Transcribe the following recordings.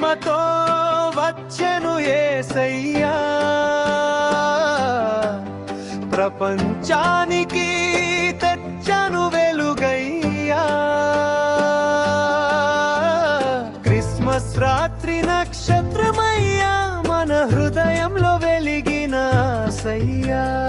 ప్రేమతో వచ్చెను ఏసయ్యా. ప్రపంచానికి తెచ్చను వెలుగయ్యా. క్రిస్మస్ రాత్రి నక్షత్రమయ్యా మన హృదయంలో వెలిగిన సయ్యా.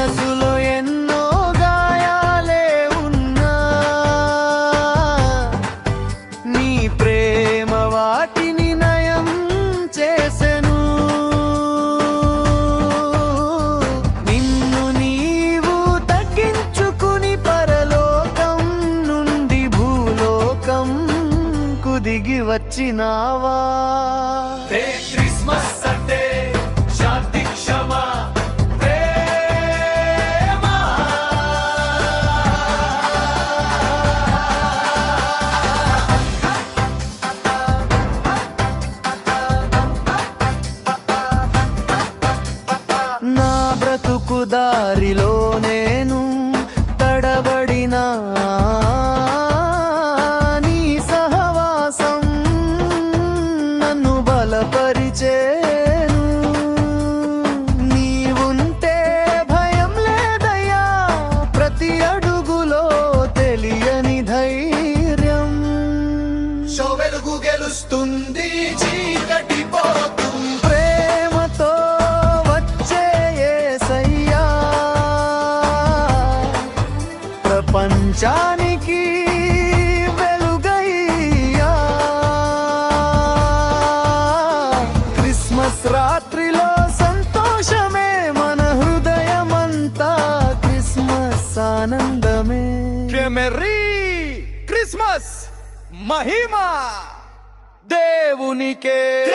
మనసులో ఎన్నో గాయాలే ఉన్నా. నీ ప్రేమ వాటిని నయం చేసెను. నిన్ను నీవు తగ్గించుకుని పరలోకం నుండి భూలోకం కుదిగి వచ్చినావా. క్రిస్మస్ అంటే శాంతి క్షమా. దారిలో నేను తడబడినా నీ సహవాసం నన్ను బలపరిచేను. భయం ప్రతి అడుగులో తెలియని గెలుస్తుంది చీకటి పోతుంది రాత్రిలో సంతోషమే మన హృదయమంతా. క్రిస్మస్ ఆనందమే. మెర్రీ క్రిస్మస్ మహిమ దేవునికే.